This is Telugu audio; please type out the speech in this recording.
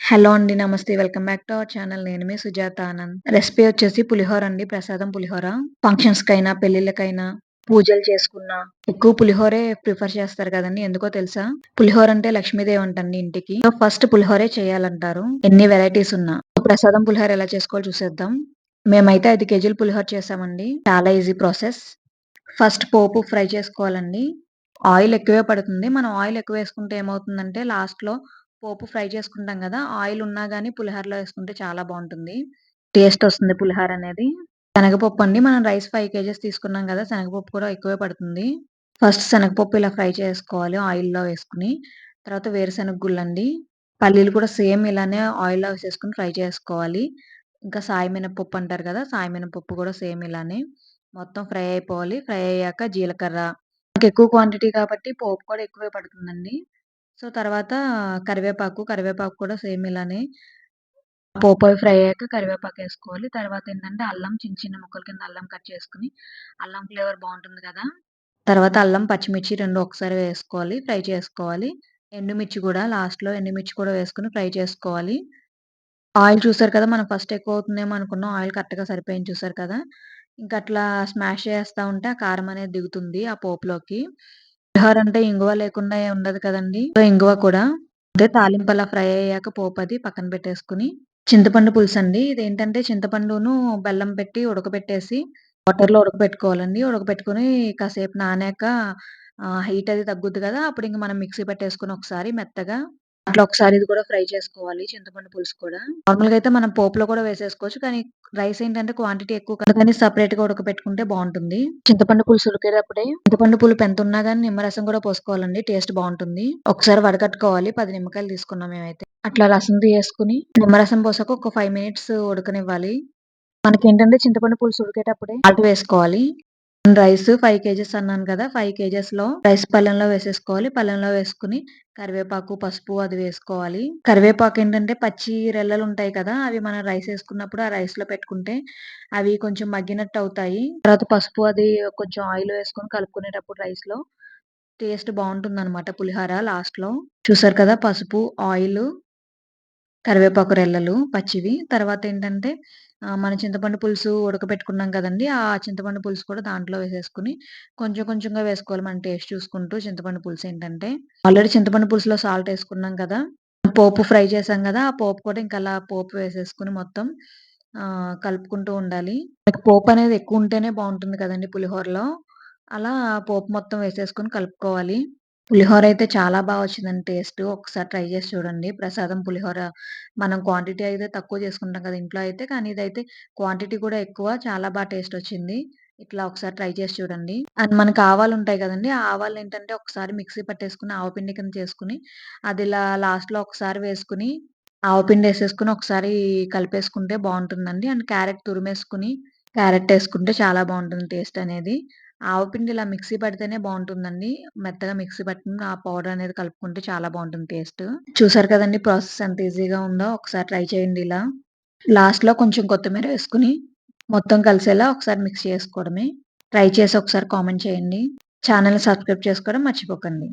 హలో అండి. నమస్తే. Welcome back to our channel. నేను మీ సుజాత ఆనంద్. రెసిపీ వచ్చేసి పులిహోర అండి. ప్రసాదం పులిహోర. ఫంక్షన్స్ కైనా పెళ్ళిళ్ళకైనా పూజలు చేసుకున్నా ఎక్కువ పులిహోరే ప్రిఫర్ చేస్తారు కదండి ఎందుకో తెలుసా? పులిహోర అంటే లక్ష్మీదేవి అంటండి ఇంటికి. ఫస్ట్ పులిహోరే చేయాలంటారు. ఎన్ని వెరైటీస్ ఉన్నా. ప్రసాదం పులిహోర ఎలా చేసుకోవాలో చూసేద్దాం. మేమైతే ఐదు కేజీలు పులిహోర చేసామండి. చాలా ఈజీ ప్రాసెస్. ఫస్ట్ పోపు ఫ్రై చేసుకోవాలండి. ఆయిల్ ఎక్కువే పడుతుంది. మనం ఆయిల్ ఎక్కువ వేసుకుంటే ఏమవుతుందంటే లాస్ట్‌లో పోపు ఫ్రై చేసుకుంటాం కదా ఆయిల్ ఉన్నా కానీ పులిహోరలో వేసుకుంటే చాలా బాగుంటుంది టేస్ట్ వస్తుంది పులిహోర అనేది. శనగపప్పు అండి. మనం రైస్ ఫైవ్ కేజెస్ తీసుకున్నాం కదా శనగపప్పు కూడా ఎక్కువే పడుతుంది. ఫస్ట్ శనగపప్పు ఇలా ఫ్రై చేసుకోవాలి ఆయిల్‌లో వేసుకుని తర్వాత వేరుశనగ గుళ్ళండి. పల్లీలు కూడా సేమ్ ఇలానే ఆయిల్‌లో వేసేసుకుని ఫ్రై చేసుకోవాలి. ఇంకా సాయి మినపప్పు అంటారు కదా! సాయి మినపప్పు కూడా సేమ్ ఇలానే మొత్తం ఫ్రై అయిపోవాలి. ఫ్రై అయ్యాక జీలకర్ర మనకి ఎక్కువ క్వాంటిటీ కాబట్టి పోపు కూడా ఎక్కువే పడుతుందండి. సో, తర్వాత కరివేపాకు, కరివేపాకు కూడా సేమ్ ఇలానే పోపు ఫ్రై అయ్యాక కరివేపాకు వేసుకోవాలి తర్వాత ఏంటంటే అల్లం చిన్న చిన్న ముక్కల కింద అల్లం కట్ చేసుకుని అల్లం ఫ్లేవర్ బాగుంటుంది కదా! తర్వాత అల్లం, పచ్చిమిర్చి రెండు ఒకసారి వేసుకోవాలి. ఫ్రై చేసుకోవాలి. ఎండుమిర్చి కూడా లాస్ట్‌లో ఎండుమిర్చి కూడా వేసుకుని ఫ్రై చేసుకోవాలి. ఆయిల్ చూసారు కదా! మనం ఫస్ట్ ఎక్కువ అవుతుందేమో అనుకున్నాం. ఆయిల్ కరెక్ట్‌గా సరిపోయింది చూసారు కదా! ఇంకా అట్లా స్మాష్ చేస్తా ఉంటే ఆ కారం అనేది దిగుతుంది ఆ పోపులోకి. పులిహోర అంటే ఇంగువ లేకుండా ఉండదు కదండి సో, ఇంగువ కూడా అదే తాలింపు అలా ఫ్రై అయ్యాక పోపది పక్కన పెట్టేసుకొని, చింతపండు పులుసు అండి ఇదేంటంటే చింతపండును, బెల్లం పెట్టి ఉడకబెట్టేసి వాటర్‌లో ఉడకబెట్టుకోవాలండి. ఉడకబెట్టుకొని కాసేపు నానాక హీట్ అది తగ్గుద్ది కదా! అప్పుడు ఇంక మనం మిక్సీ పెట్టేసుకుని ఒకసారి మెత్తగా అట్లా ఒకసారి ఇది కూడా ఫ్రై చేసుకోవాలి చింతపండు పులుసు కూడా. నార్మల్‌గా అయితే మనం పోపులో కూడా వేసేసుకోవచ్చు. కానీ రైస్ ఏంటంటే క్వాంటిటీ ఎక్కువ కదా! సపరేట్గా ఉడకబెట్టుకుంటే బాగుంటుంది చింతపండు పులుసు ఉడికేటప్పుడే చింతపండు పులుపు ఎంతున్నా కానీ నిమ్మరసం కూడా పోసుకోవాలండి. టేస్ట్ బాగుంటుంది ఒకసారి వడకట్టుకోవాలి. పది నిమ్మకాయలు తీసుకున్నాం మేమైతే. అట్లా రసం తీసుకుని నిమ్మరసం పోసాక ఒక ఫైవ్ మినిట్స్ ఉడకనివ్వాలి. మనకి ఏంటంటే చింతపండు పులుసు ఉడికేటప్పుడే సాల్ట్ వేసుకోవాలి. రైస్ ఫైవ్ కేజెస్ అన్నాను కదా! 5 కేజెస్‌లో రైస్ పళ్ళెంలో వేసేసుకోవాలి. పళ్ళెంలో వేసుకుని కరివేపాకు, పసుపు అది వేసుకోవాలి. కరివేపాకు ఏంటంటే పచ్చి రెల్లలు ఉంటాయి కదా! అవి మనం రైస్ వేసుకున్నప్పుడు ఆ రైస్‌లో పెట్టుకుంటే అవి కొంచెం మగ్గినట్టు అవుతాయి. తర్వాత పసుపు అది కొంచెం ఆయిల్ వేసుకొని కలుపుకునేటప్పుడు రైస్‌లో టేస్ట్ బావుంటుందనమాట పులిహోర లాస్ట్‌లో. చూసారు కదా! పసుపు, ఆయిల్ కరివేపాకు రెల్లలు పచ్చివి. తర్వాత ఏంటంటే మన చింతపండు పులుసు ఉడకబెట్టుకున్నాం కదండి ఆ చింతపండు పులుసు కూడా దాంట్లో వేసేసుకొని కొంచెం కొంచెంగా వేసుకోవాలి మన టేస్ట్ చూసుకుంటూ చింతపండు పులుసు ఏంటంటే ఆల్రెడీ చింతపండు పులుసులో సాల్ట్ వేసుకున్నాం కదా! పోపు ఫ్రై చేసాం కదా ఆ పోపు కూడా ఇంకా అలా పోపు వేసేసుకొని మొత్తం కలుపుకుంటూ ఉండాలి. మనకి ఎక్కువ ఉంటేనే బాగుంటుంది కదండి పులిహోరలో. అలా పోపు మొత్తం వేసేసుకొని కలుపుకోవాలి. పులిహోర అయితే చాలా బాగా వచ్చిందండి టేస్ట్ ఒకసారి ట్రై చేసి చూడండి. ప్రసాదం పులిహోర మనం క్వాంటిటీ అయితే తక్కువ చేసుకుంటాం కదా ఇంట్లో అయితే. కానీ ఇదైతే క్వాంటిటీ కూడా ఎక్కువ. చాలా బా టేస్టొచ్చింది. ఇట్లా ఒకసారి ట్రై చేసి చూడండి. అండ్ మనకు ఆవాలుంటాయి కదండీ! ఆ ఆవాలేంటంటే ఒకసారి మిక్సీ పట్టేసుకొని ఆవపిండి కింద చేసుకొని, అదిలా లాస్ట్‌లో ఒకసారి వేసుకొని, ఆవపిండేసేసుకొని ఒకసారి కలిపేసుకుంటే బావుంటుందండి. అండ్ క్యారెట్ తురిమేసుకొని, క్యారెట్ ఏసుకుంటే చాలా బావుంటుంది టేస్ట్ అనేది. ఆవపిండి ఇలా మిక్సీ పడితేనే బాగుంటుందండి మెత్తగా మిక్సీ పట్టుకొని ఆ పౌడర్ అనేది కలుపుకుంటే చాలా బాగుంటుంది టేస్ట్. చూసారు కదండి ప్రాసెస్ ఎంత ఈజీగా ఉందో. ఒకసారి ట్రై చేయండి ఇలా. లాస్ట్‌లో కొంచెం కొత్తిమీర వేసుకొని, మొత్తం కలిసేలా ఒకసారి మిక్స్ చేసుకోవడమే. ట్రై చేసి ఒకసారి కామెంట్ చేయండి. ఛానల్ సబ్స్క్రైబ్ చేసుకోవడం మర్చిపోకండి.